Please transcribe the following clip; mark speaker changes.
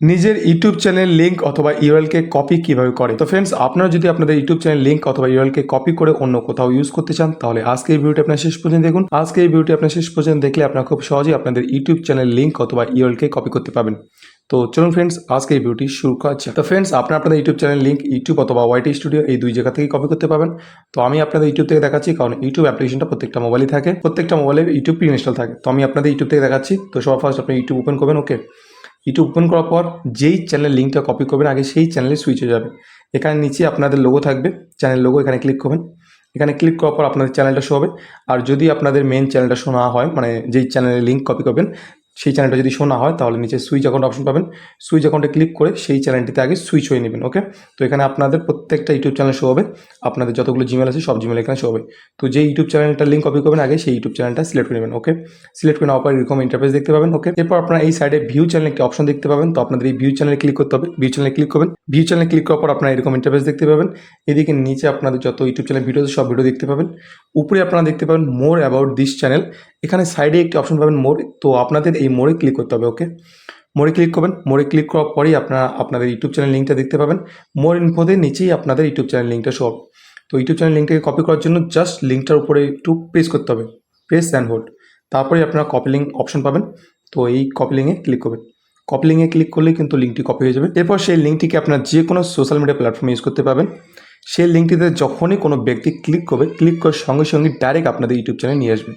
Speaker 1: নিজের YouTube channel link অথবা ইউএলকে copy কীভাবে করে? তো ফ্রেন্ডস আপনারা যদি আপনাদের ইউটিউব চ্যানেল লিঙ্ক অথবা ইউএলকে কপি করে অন্য কোথাও ইউজ করতে চান, তাহলে আজকে এই ভিডিওটি আপনার শেষ পর্যন্ত দেখুন। আজকে এই ভিডিওটি আপনার শেষ পর্যন্ত দেখলে আপনারা খুব সহজেই আপনাদের ইউটিউব চ্যানেল লিঙ্ক অথবা ইউএলকে কপি করতে পারবেন। তো চলুন ফ্রেন্ডস আজকে এই ভিডিওটি শুরু করা। তো ফ্রেন্ডস আপনারা আপনাদের ইউটিউব চ্যানেল লিঙ্ক ইউটিউব অথবা ওয়াইটি স্টুডিও এই দুই জায়গা থেকে কপি করতে পারবেন। তো আমি আপনাদের ইউটিউব থেকে দেখাচ্ছি, কারণ ইউটিউব অ্যাপ্লিকেশনটা প্রত্যেকটা মোবাইলই থাকে, প্রত্যেকটা মোবাইলে ইউটিউব প্রি ইনস্টল থাকে। তো আমি আপনাদের ইউটিউব থেকে দেখাচ্ছি, তো সবার ফার্স্ট আপনি ইউটিউব ওপেন করবেন ওকে ইউটিউব ওপেন করার পর যেই চ্যানেলের লিঙ্কটা কপি করবেন, আগে সেই চ্যানেলে সুইচ হয়ে যাবে। এখানে নিচে আপনাদের লোগো থাকবে চ্যানেল লোগো এখানে ক্লিক করবেন। এখানে ক্লিক করার পর আপনাদের চ্যানেলটা শো হবে। আর যদি আপনাদের মেন চ্যানেলটা শো না হয় মানে যেই চ্যানেলের লিঙ্ক কপি করবেন সেই চ্যানেলটা যদি শোনা হয়, তাহলে নিচে সুইচ অ্যাকাউন্ট অপশন পাবেন। সুইচ অ্যাকাউন্টে ক্লিক করে সেই চ্যানেলটিতে আগে সুইচ হয়ে নেবেন ওকে তো এখানে আপনাদের প্রত্যেকটা ইউটিউব চ্যানেল শো হবে। আপনাদের যতগুলো জিমেল আছে, সব জিমেল এখানে শো হবে। তো যে ইউটিউব চ্যানেলটা লিঙ্ক কপি করবেন, আগে সেই ইউটিউব চ্যানেলটা সিলেক্ট করে নেবেন ওকে সিলেক্ট করে নেওয়ার পর এরকম ইন্টারফেস দেখতে পাবেন ওকে এরপর আপনারা এই সাইডে ভিউ চ্যানেল একটি অপশন দেখতে পাবেন। তো আপনাদের এই ভিউ চ্যানেলে ক্লিক করতে হবে। ভিউ চ্যানেলে ক্লিক করবেন। ভিউ চ্যানেলে ক্লিক করার পর আপনারা এরকম ইন্টারফেস দেখতে পাবেন। এদিকে নিচে আপনাদের যত ইউটিউব চ্যানেল ভিডিও সব ভিডিও দেখতে পাবেন। উপরে আপনারা দেখতে পাবেন মোর অ্যাবাউট দিস চ্যানেল এখানে সাইডে একটি অপশন পাবেন মোড় তো আপনাদের এই মোড়ে ক্লিক করতে হবে ওকে মোড়ে ক্লিক করবেন মোড়ে ক্লিক করার পরেই আপনারা, আপনাদের ইউটিউব চ্যানেল লিঙ্কটা দেখতে পাবেন। মোর ইনফোতে নিচেই আপনাদের ইউটিউব চ্যানেল লিঙ্কটা সব তো ইউটিউব চ্যানেল লিঙ্কটাকে কপি করার জন্য জাস্ট লিঙ্কটার উপরে একটু প্রেস করতে হবে প্রেস অ্যান্ড হোল্ড তারপরে আপনারা কপি লিঙ্ক অপশন পাবেন, তো এই কপি লিঙ্কে ক্লিক করবেন। কপি লিঙ্কে ক্লিক করলেই কিন্তু লিঙ্কটি কপি হয়ে যাবে। এরপর সেই লিঙ্কটিকে আপনার যে কোনো সোশ্যাল মিডিয়া প্ল্যাটফর্মে ইউজ করতে পারবেন। সেই লিঙ্কটিতে যখনই কোনো ব্যক্তি ক্লিক করবে ক্লিক করার সঙ্গে সঙ্গে ডাইরেক্ট আপনাদের ইউটিউব চ্যানেল নিয়ে আসবে।